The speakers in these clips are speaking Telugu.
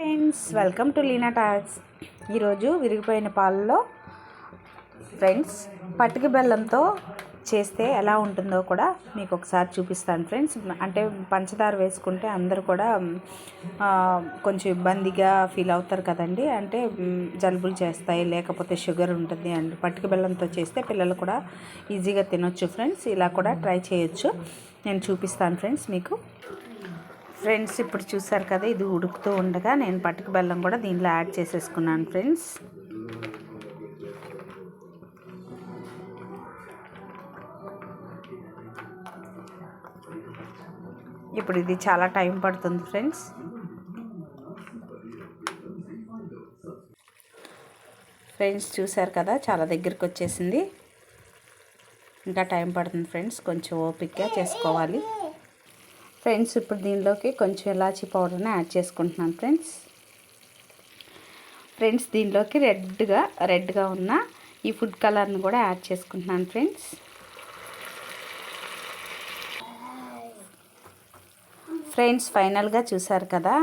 Friends welcome to Leena talks ఈరోజు విరిగిపోయిన పాలలో ఫ్రెండ్స్ పట్టుక బెల్లంతో చేస్తే ఎలా ఉంటుందో కూడా మీకు ఒకసారి చూపిస్తాను ఫ్రెండ్స్ అంటే పంచదార వేసుకుంటే అందరూ కూడా కొంచెం ఇబ్బందిగా ఫీల్ అవుతారు కదండి. అంటే జలుబులు చేస్తాయి లేకపోతే షుగర్ ఉంటుంది అండ్ పట్టుక బెల్లంతో చేస్తే పిల్లలు కూడా ఈజీగా తినొచ్చు ఫ్రెండ్స్ ఇలా కూడా ట్రై చేయొచ్చు. నేను చూపిస్తాను ఫ్రెండ్స్ మీకు. ఫ్రెండ్స్ ఇప్పుడు చూసారు కదా ఇది ఉడుకుతూ ఉండగా నేను పట్టుకు బెల్లం కూడా దీనిలో యాడ్ చేసేసుకున్నాను ఫ్రెండ్స్. ఇప్పుడు ఇది చాలా టైం పడుతుంది ఫ్రెండ్స్. ఫ్రెండ్స్ చూసారు కదా చాలా దగ్గరికి వచ్చేసింది. ఇంకా టైం పడుతుంది ఫ్రెండ్స్ కొంచెం ఓపిక్గా చేసుకోవాలి. ఫ్రెండ్స్ ఇప్పుడు దీనిలోకి కొంచెం ఇలాచీ పౌడర్ని యాడ్ చేసుకుంటున్నాను ఫ్రెండ్స్. ఫ్రెండ్స్ దీనిలోకి రెడ్గా రెడ్గా ఉన్న ఈ ఫుడ్ కలర్ని కూడా యాడ్ చేసుకుంటున్నాను ఫ్రెండ్స్. ఫ్రెండ్స్ ఫైనల్గా చూసారు కదా?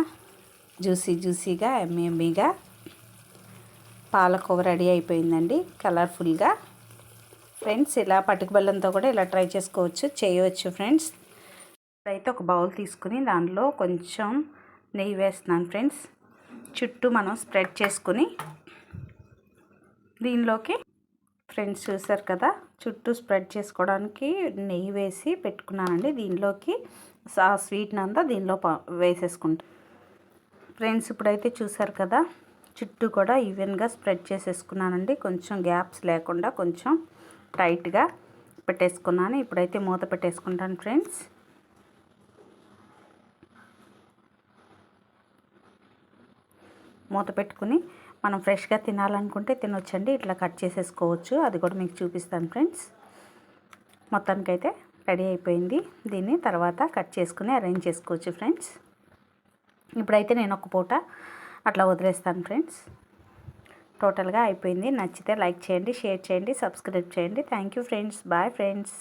జ్యూసీ జ్యూసీగా ఎమ్మి ఎమ్మిగా పాలకోవ రెడీ అయిపోయిందండి కలర్ఫుల్గా. ఫ్రెండ్స్ ఇలా పట్టుకు బెల్లంతో కూడా ఇలా ట్రై చేసుకోవచ్చు చేయవచ్చు ఫ్రెండ్స్. అయితే ఒక బౌల్ తీసుకుని దానిలో కొంచెం నెయ్యి వేస్తున్నాను ఫ్రెండ్స్. చుట్టూ మనం స్ప్రెడ్ చేసుకుని దీనిలోకి ఫ్రెండ్స్ చూసారు కదా చుట్టూ స్ప్రెడ్ చేసుకోవడానికి నెయ్యి వేసి పెట్టుకున్నానండి. దీనిలోకి ఆ స్వీట్ని అంతా దీనిలో ప- వేసేసుకుంటా. ఫ్రెండ్స్ ఇప్పుడైతే చూసారు కదా చుట్టూ కూడా ఈవెన్గా స్ప్రెడ్ చేసేసుకున్నానండి. కొంచెం గ్యాప్స్ లేకుండా కొంచెం టైట్గా పెట్టేసుకున్నాను. ఇప్పుడైతే మూత పెట్టేసుకుంటాను ఫ్రెండ్స్. మూత పెట్టుకుని మనం ఫ్రెష్గా తినాలనుకుంటే తినొచ్చండి. ఇట్లా కట్ చేసేసుకోవచ్చు. అది కూడా మీకు చూపిస్తాను ఫ్రెండ్స్. మొత్తానికైతే రెడీ అయిపోయింది. దీన్ని తర్వాత కట్ చేసుకుని అరేంజ్ చేసుకోవచ్చు ఫ్రెండ్స్. ఇప్పుడైతే నేను ఒక పూట అట్లా వదిలేస్తాను ఫ్రెండ్స్. టోటల్గా అయిపోయింది. నచ్చితే లైక్ చేయండి షేర్ చేయండి సబ్స్క్రైబ్ చేయండి. Thank you friends. Bye friends.